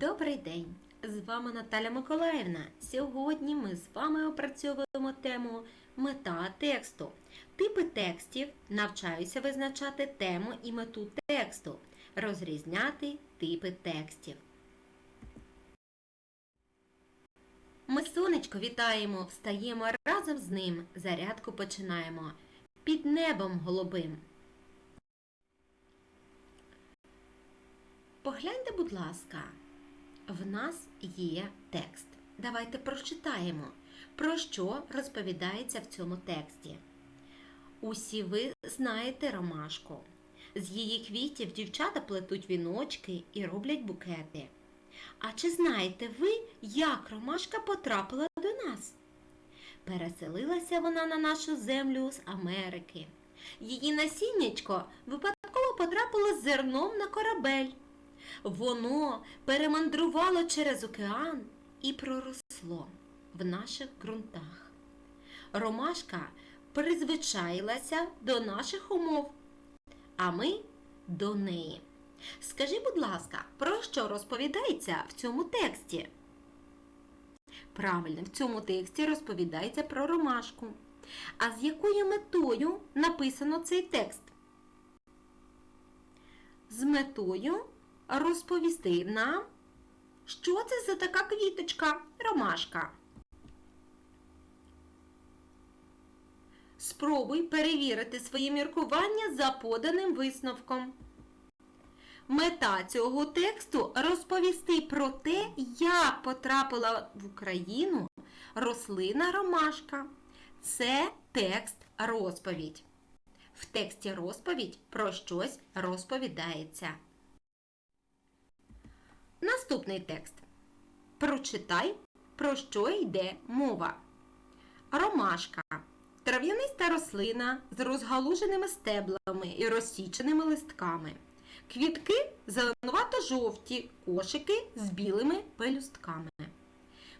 Добрий день! З вами Наталя Миколаївна. Сьогодні ми з вами опрацьовуємо тему мета тексту. Типи текстів навчаюся визначати тему і мету тексту, розрізняти типи текстів. Ми сонечко вітаємо, встаємо разом з ним. Зарядку починаємо під небом голубим. Погляньте, будь ласка, в нас є текст. Давайте прочитаємо, про що розповідається в цьому тексті. Усі ви знаєте ромашку. З її квітів дівчата плетуть віночки і роблять букети. А чи знаєте ви, як ромашка потрапила до нас? Переселилася вона на нашу землю з Америки. Її насіннячко випадково потрапило з зерном на корабель. Воно перемандрувало через океан і проросло в наших ґрунтах. Ромашка призвичаїлася до наших умов, а ми до неї. Скажи, будь ласка, про що розповідається в цьому тексті? Правильно, в цьому тексті розповідається про ромашку. А з якою метою написано цей текст? З метою розповісти нам, що це за така квіточка ромашка. Спробуй перевірити своє міркування за поданим висновком. Мета цього тексту розповісти про те, як потрапила в Україну рослина ромашка. Це текст розповідь. В тексті розповідь про щось розповідається. Наступний текст. Прочитай, про що йде мова. Ромашка. Трав'яниста рослина з розгалуженими стеблами і розсіченими листками. Квітки зеленувато-жовті, кошики з білими пелюстками.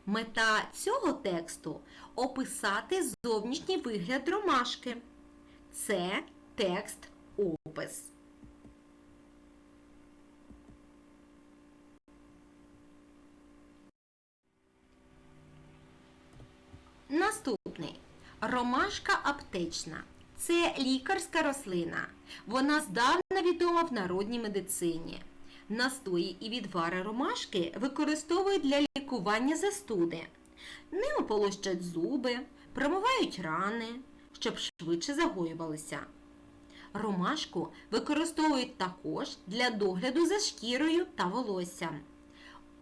Мета цього тексту описати зовнішній вигляд ромашки. Це текст опис. Наступний. Ромашка аптечна. Це лікарська рослина. Вона здавна відома в народній медицині. Настої і відвари ромашки використовують для лікування застуди. Ними полощать зуби, промивають рани, щоб швидше загоювалися. Ромашку використовують також для догляду за шкірою та волоссям.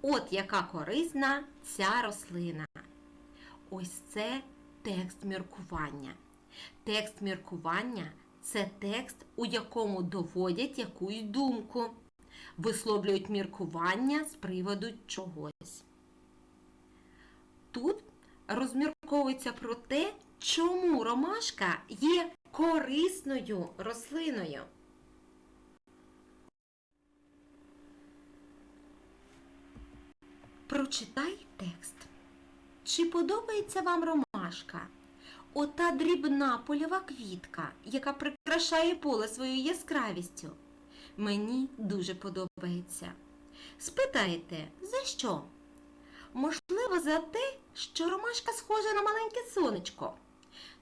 От яка корисна ця рослина. Ось це текст міркування. Текст міркування це текст, у якому доводять якусь думку, висловлюють міркування з приводу чогось. Тут розмірковується про те, чому ромашка є корисною рослиною. Прочитай текст. Чи подобається вам ромашка? Ота дрібна польова квітка, яка прикрашає поле своєю яскравістю. Мені дуже подобається. Спитайте, за що? Можливо, за те, що ромашка схожа на маленьке сонечко.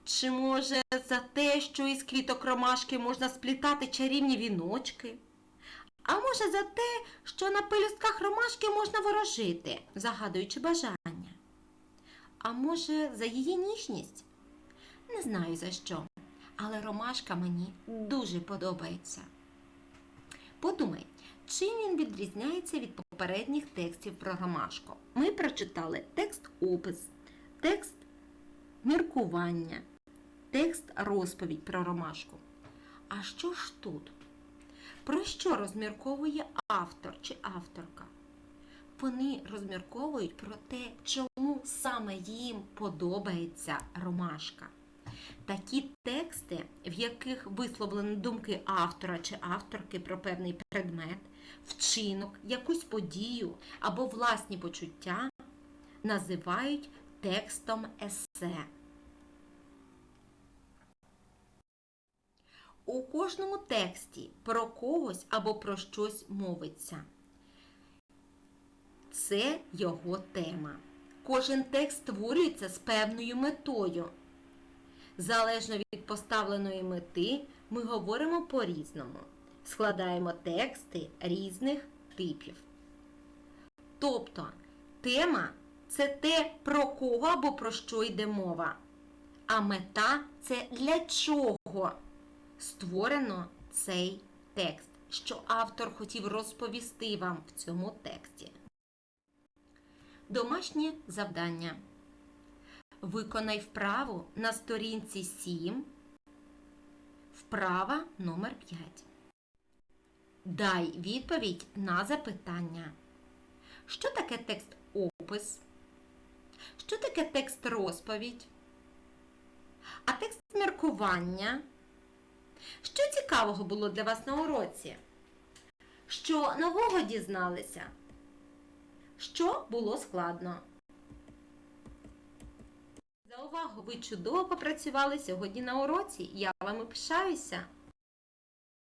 Чи може за те, що із квіток ромашки можна сплітати чарівні віночки? А може за те, що на пелюстках ромашки можна ворожити, загадуючи бажання? А може, за її ніжність? Не знаю за що, але ромашка мені дуже подобається. Подумай, чим він відрізняється від попередніх текстів про ромашку? Ми прочитали текст опис, текст міркування, текст розповідь про ромашку. А що ж тут? Про що розмірковує автор чи авторка? Вони розмірковують про те, саме їм подобається ромашка. Такі тексти, в яких висловлені думки автора чи авторки про певний предмет, вчинок, якусь подію або власні почуття, називають текстом есе. У кожному тексті про когось або про щось мовиться. Це його тема. Кожен текст створюється з певною метою. Залежно від поставленої мети, ми говоримо по-різному. Складаємо тексти різних типів. Тобто, тема це те, про кого або про що йде мова. А мета це для чого створено цей текст, що автор хотів розповісти вам в цьому тексті. Домашнє завдання. Виконай вправу на сторінці 7. Вправа номер 5. Дай відповідь на запитання. Що таке текст опис? Що таке текст розповідь? А текст міркування? Що цікавого було для вас на уроці? Що нового дізналися? Що було складно? За увагу! Ви чудово попрацювали сьогодні на уроці. Я вами пишаюся.